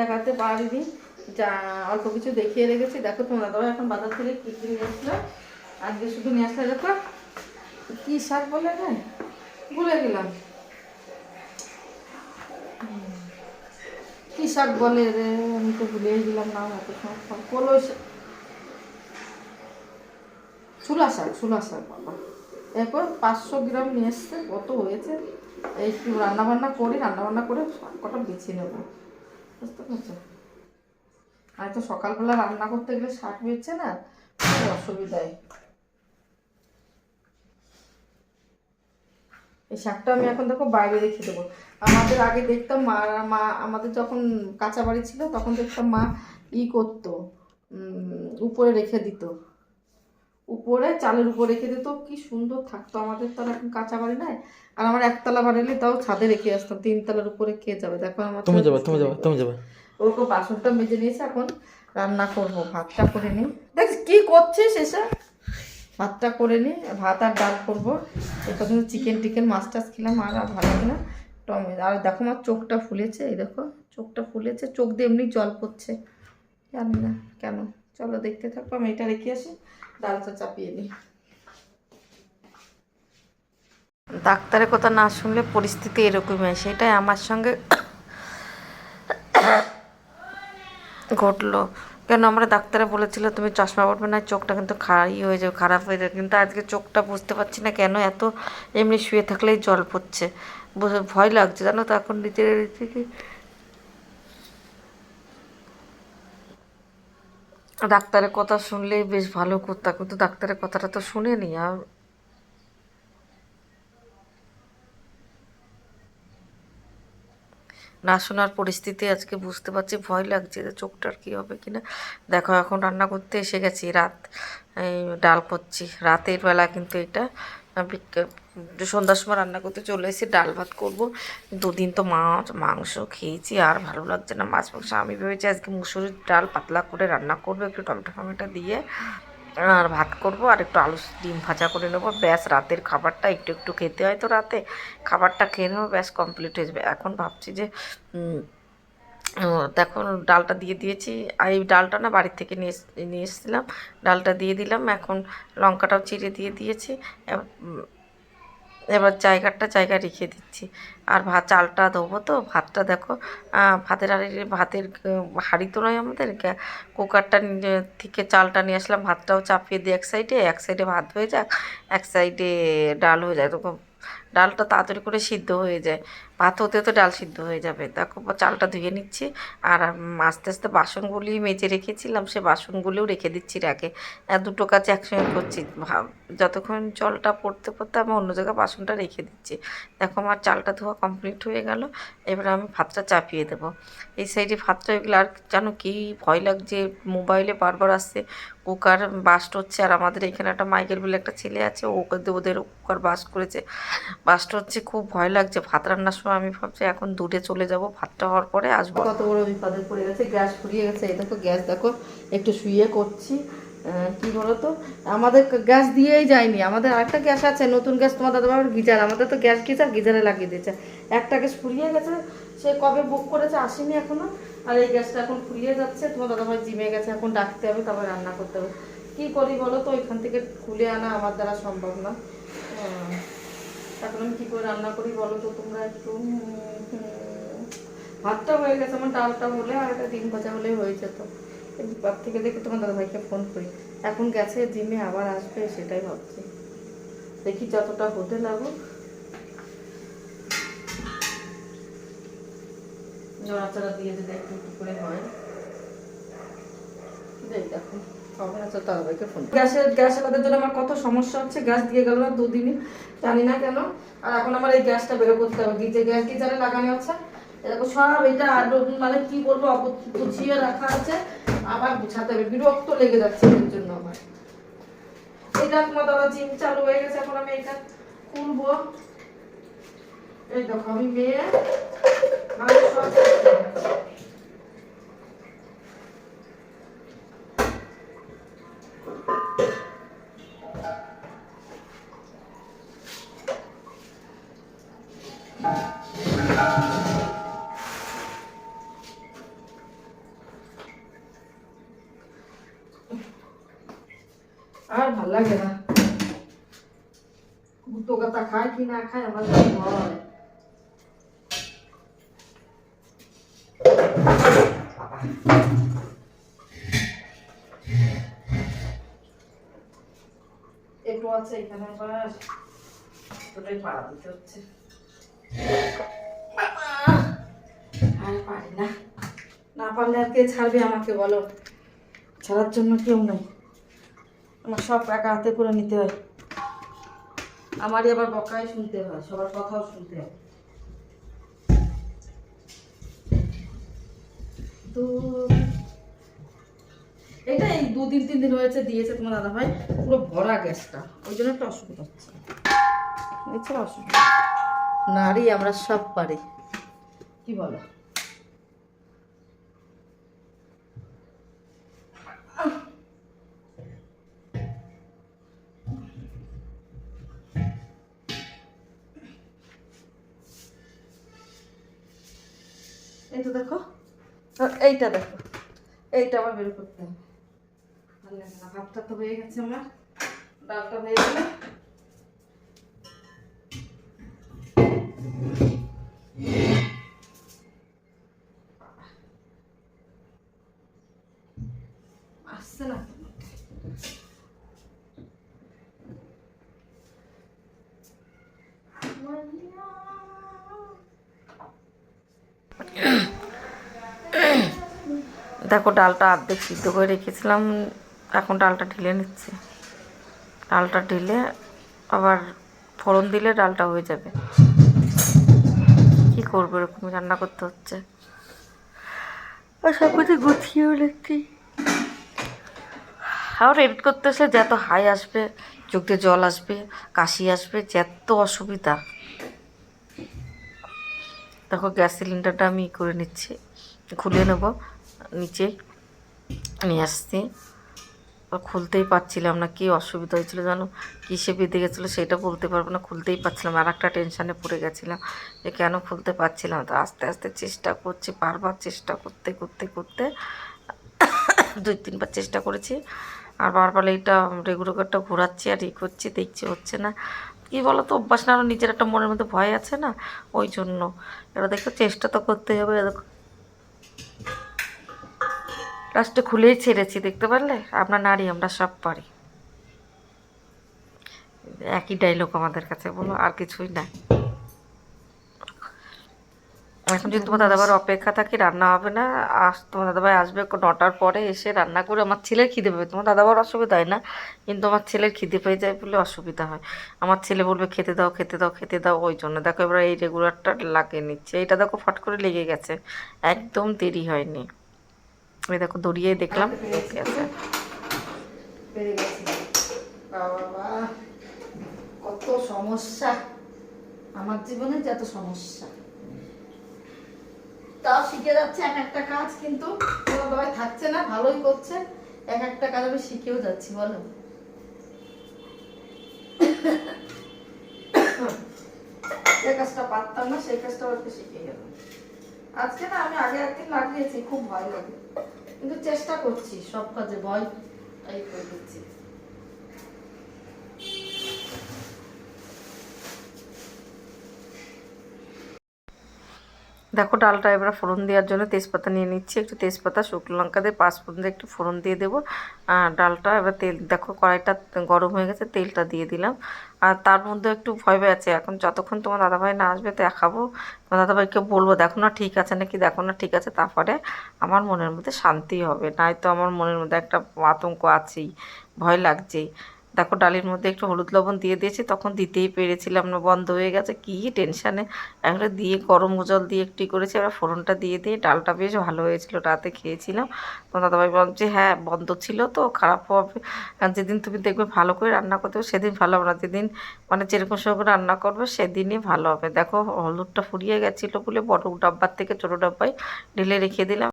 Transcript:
দেখাতে পারিনি। যা অল্প কিছু দেখিয়ে রেখেছি। দেখো তোমরা দাদা এখন বাজার থেকে কি কি নিয়ে আসলো আজকে শুধু নিয়ে আসলে দেখো। কি শাক বলে রে ভুলে গেলাম। কি শাক বলে রে? আমি তো ভুলেই গেলাম না এত সময় কলো ছুলা শাক ছুলা শাক, বাবা। এরপর পাঁচশো গ্রাম নিয়ে এসছে। কত হয়েছে? এই একটু রান্নাবান্না করি, রান্নাবান্না করে শাক কটা বেছে নেব। বুঝতে পারছ? আর তো সকালবেলা রান্না করতে গেলে শাক বেছে না, খুব অসুবিধায়। এই শাকটা আমি এখন দেখো বাইরে রেখে দেবো। আমাদের আগে দেখতাম মা মা, আমাদের যখন কাঁচা বাড়ি ছিল, তখন দেখতাম মা ই করতো উপরে রেখে দিত। উপরে চালের উপর রেখে দিত। কি সুন্দর থাকতো আমাদের তো এখন কাঁচা বাড়ি নাই। আর আমার একতলা বাড়ি হলে তাও ছাদে রেখে আসতাম। তিনতলার উপরে কে যাবে? দেখো আমার তুমি যাবে তুমি যাবে তুমি যাবে। ওকে বাসনটা মেজে নিয়েছে এখন রান্না করব। ভাতটা করে নিই। দেখ কি করছিস এসে? ভাতটা করে নিই ভাত আর ডাল করব। এরপর কিন্তু চিকেন টিকেন মাছ টাছ খেলাম আর আর ভালো লাগে না। টমেটো আর দেখো আমার চোখটা ফুলেছে এই দেখো চোখটা ফুলেছে। চোখ দিয়ে এমনি জল পড়ছে। জানি না কেন। চলো দেখতে থাকো, আমি এটা রেখে আসি, ডালটা চাপিয়ে নিই। ডাক্তারের কথা না শুনলে পরিস্থিতি এরকমই হয়, সেটাই আমার সঙ্গে ঘটলো। কেন আমরা ডাক্তারে বলেছিল, তুমি চশমা পড়বে না, চোখটা কিন্তু খারাই হয়ে যাবে, খারাপ হয়ে যাবে। কিন্তু আজকে চোখটা বুঝতে পারছি না কেন এত এমনি শুয়ে থাকলেই জল পড়ছে। ভয় লাগছে জানো তো, এখন নিজের ডাক্তারের কথা শুনলেই বেশ ভালো করতাম কিন্তু ডাক্তারের কথাটা তো শুনেনি, আর না শোনার পরিস্থিতি আজকে বুঝতে পারছি, ভয় লাগছে যে চোখটার কী হবে কিনা। দেখো, এখন রান্না করতে এসে গেছি, রাত ডাল করছি, রাতের বেলা কিন্তু এটা সন্ধ্যার সময় রান্না করতে চলে এসেছি, ডাল ভাত করব। দুদিন তো মাছ, মাংস খেয়েছি, আর ভালো লাগছে না মাছ, মাংস। আমি ভেবেছি আজকে মুসুরির ডাল পাতলা করে রান্না করব, একটু টমেটো টমেটো দিয়ে, আর ভাত করব, আর একটু আলু ডিম ভাজা করে নেব। ব্যাস, রাতের খাবারটা একটু একটু খেতে হয় তো রাতে। খাবারটা খেয়ে নেব, ব্যাস কমপ্লিট হয়ে যাবে। এখন ভাবছি যে দেখো ডালটা দিয়ে দিয়েছি। আর এই ডালটা না বাড়ির থেকে নিয়ে নিয়ে এসেছিলাম। ডালটা দিয়ে দিলাম। এখন লঙ্কাটাও চিড়ে দিয়ে দিয়েছি। এবার, জায়গাটা জায়গা রেখে দিচ্ছি। আর ভাত চালটা দেবো তো ভাতটা দেখো। ভাতের হাঁড়ি ভাতের হাঁড়ি তো নয় আমাদের। কুকারটা থেকে চালটা নিয়ে আসলাম। ভাতটাও চাপিয়ে দিই এক সাইডে এক সাইডে ভাত হয়ে যাক এক সাইডে ডাল হয়ে যায়। তো ডালটা তাড়াতাড়ি করে সিদ্ধ হয়ে যায়। ভাত হতে তো ডাল সিদ্ধ হয়ে যাবে। দেখো চালটা ধুয়ে নিচ্ছি। আর আস্তে আস্তে বাসনগুলি মেজে রেখেছিলাম, সে বাসনগুলিও রেখে দিচ্ছি রাখে দুটো কাজ একসঙ্গে করছি। যতক্ষণ জলটা পড়তে পড়তে আমি অন্য জায়গায় বাসনটা রেখে দিচ্ছি। দেখো, আমার চালটা ধোয়া কমপ্লিট হয়ে গেল। এবার আমি ভাতটা চাপিয়ে দেবো। এই সাইডে ভাতটা এগুলো আর যেন কি ভয় লাগছে, মোবাইলে বারবার আসছে। কুকার বাস্ট হচ্ছে। আর আমাদের এখানে একটা মাইকেল বলে একটা ছেলে আছে ওকে দিয়ে ওদের কুকার বাস্ট করেছে। বাস্ট হচ্ছে খুব ভয় লাগছে। ভাত রান্নার সময় আমি ভাবছি এখন দূরে চলে যাব। ভাতটা হওয়ার পরে আসব। কত বড় বিপদে পড়ে গেছে, গ্যাস ফুরিয়ে গেছে। এই দেখো গ্যাস, দেখো, একটু শুয়ে করছি। কি বলো তো আমাদের গ্যাস দিয়েই যায়নি। আমাদের আরেকটা গ্যাস আছে, নতুন গ্যাস। তোমার দাদা বাবার গিজার, আমাদের তো গ্যাস গিজার, গিজারে লাগিয়ে দিয়েছে। একটা গ্যাস ফুরিয়ে গেছে, সে কবে বুক করেছে আসেনি এখনও। আর এই গ্যাসটা এখন ফুরিয়ে যাচ্ছে। তোমার দাদা ভাই জিমে গেছে, এখন ডাকতে হবে, তারপর রান্না করতে হবে। কি করি বলো তো? ওইখান থেকে খুলে আনা আমার দ্বারা সম্ভব না এখন আমি কী করে রান্না করি বলো তো তোমরা একটু? ভাতটা হয়ে গেছে আমার ডালটা হলে আর একটা ডিম ভাজা হলেই হয়ে যেত। তার থেকে দেখে তোমার দাদাভাইকে ফোন করি। এখন গেছে জিমে আবার আসবে সেটাই ভাবছি। দেখি যতটা হতে লাগুক। নড়াচড়া দিয়ে যদি একটু করে হয়। দেখ। গ্যাসের গ্যাস আলাদার জন্য আমার কত সমস্যা হচ্ছে, গ্যাস দিয়ে গেল না দুদিনই, জানি না কেন। আর এখন আমার এই গ্যাসটা বেরো করতে হবে, গিজে গ্যাস গিজারে লাগানো আছে এরকম সব এটা আর মানে কি বলব গুছিয়ে রাখা আছে। আবার গুছাতে হবে, বিরক্ত লেগে যাচ্ছে এর জন্য আমার। এটা তোমার দাদা, জিম চালু হয়ে গেছে, এখন আমি এটা খুলবো। এই দেখো, আমি মেয়ে আমি সব লাগে খায় কি না খায় আমার ভয় একটু আছে এখানে আবার দুটোই পাড়া দিতে হচ্ছে আর না না পারলে আর ছাড়বে আমাকে বলো ছাড়ার জন্য কেউ নেই আমার সব একা হাতে করে নিতে হয়। আমারই আবার বকাই শুনতে হয় সবার কথাও শুনতে হয়। তো এটা এই দু দিন তিন দিন হয়েছে দিয়েছে তোমার দাদা ভাই পুরো ভরা গ্যাসটা। ওই জন্য একটা অসুবিধা হচ্ছে। এছাড়া অসুবিধা নারী আমরা সব পারি। কি বলো? এই তো দেখো এইটা দেখো। এইটা আবার বের করতে হবে। ভাবটা তো হয়ে গেছে আমার। ডালটা হয়ে গেলে আসছে না দেখো ডালটা অর্ধেক সিদ্ধ করে রেখেছিলাম, এখন ডালটা ঢেলে নিচ্ছি। ডালটা ঢেলে আবার ফোড়ন দিলে ডালটা হয়ে যাবে। কি করব, এরকম রান্না করতে হচ্ছে। আর সব কিছু গুছিয়েও নিচ্ছি আবার এডিট করতে আসলে যত হাই আসবে, চোখ জল আসবে, কাশি আসবে যত অসুবিধা। দেখো গ্যাস সিলিন্ডারটা আমি করে নিচ্ছি, খুলে নেব। নিচে নিয়ে আসছি। খুলতেই পারছিলাম না, কি অসুবিধা হয়েছিল জানো? কিসে বেঁধে গেছিল সেটা বলতে পারব না, খুলতেই পারছিলাম। আর একটা টেনশানে পড়ে গেছিলাম যে কেন খুলতে পারছিলাম তো আস্তে আস্তে চেষ্টা করছি, বারবার চেষ্টা করতে করতে করতে দুই তিনবার চেষ্টা করেছি। আর বারবার এইটা রেগুলেটরটা ঘোরাচ্ছি আর ই করছি, দেখছি হচ্ছে না। কী বলো তো অভ্যাস না আরও নিজের একটা মনের মধ্যে ভয় আছে না? ওই জন্য। এবার দেখো, চেষ্টা তো করতে হবে। দেখো। লাস্টে খুলেই ছেড়েছি, দেখতে পারলে? আমরা নারী, আমরা সব পারি। একই ডাইলগ আমাদের কাছে, বলো, আর কিছুই নাই। এখন যদি তোমার দাদাবার অপেক্ষা থাকি, রান্না হবে না আস তোমার দাদাভাই আসবে নটার পরে এসে রান্না করে আমার ছেলের খিদে পাবে তোমার দাদাবার অসুবিধা হয় না, কিন্তু আমার ছেলের খিদে পেয়ে যায় বলে অসুবিধা হয়। আমার ছেলে বলবে, খেতে দাও খেতে দাও খেতে দাও, ওই জন্য। দেখো এবার এই রেগুলারটা লাগিয়ে নিচ্ছে। এটা দেখো ফট করে লেগে গেছে। একদম দেরি হয়নি। এই দেখো দড়িয়ে দেখলাম। কত সমস্যা। আমার জীবনে যত সমস্যা। তাও শিখে যাচ্ছে এক একটা কাজ, কিন্তু থাকছে না, ভালোই করছে। এক একটা কাজ আমি শিখেও যাচ্ছি, বলো। যে কাজটা পারতাম না, সেই কাজটা শিখে গেলাম আজকে না আমি আগে একদিন লাগিয়েছি, খুব ভয় লাগে। কিন্তু চেষ্টা করছি সব কাজে ভয় এই করে দিচ্ছি। দেখো ডালটা এবার ফোড়ন দেওয়ার জন্য তেজপাতা নিয়ে নিচ্ছি। একটু তেজপাতা, শুকনো লঙ্কা দিয়ে পাঁচ ফোড়ন দিয়ে একটু ফোড়ন দিয়ে দেবো। ডালটা এবার তেল, দেখো কড়াইটা গরম হয়ে গেছে, তেলটা দিয়ে দিলাম। আর তার মধ্যে একটু ভয় আছে এখন যতক্ষণ তোমার দাদাভাই না আসবে, দেখাবো। তোমার দাদাভাইকে বলব, দেখো না ঠিক আছে নাকি, দেখো না ঠিক আছে। তারপরে আমার মনের মধ্যে শান্তি হবে। নয়তো আমার মনের মধ্যে একটা আতঙ্ক আছেই, ভয় লাগছেই। দেখো ডালের মধ্যে একটু হলুদ লবণ দিয়ে দিয়েছি, তখন দিতেই পেরেছিলাম না, বন্ধ হয়ে গেছে, কী টেনশানে। একটা দিয়ে গরম জল দিয়ে একটি করেছি, এবার ফোড়নটা দিয়ে দিয়ে ডালটা বেশ ভালো হয়েছিল, রাতে খেয়েছিলাম। তো দাদাভাই বললাম যে হ্যাঁ বন্ধ ছিল তো, খারাপ হবে। আর যেদিন তুমি দেখবে ভালো করে রান্না করতে সেদিন ভালো হবে না। যেদিন মানে যেরকম করে রান্না করবে, সেদিনই ভালো হবে। দেখো হলুদটা ফুরিয়ে গেছিল বলে বড় ডাব্বার থেকে ছোটো ডাব্বায় ঢেলে রেখে দিলাম।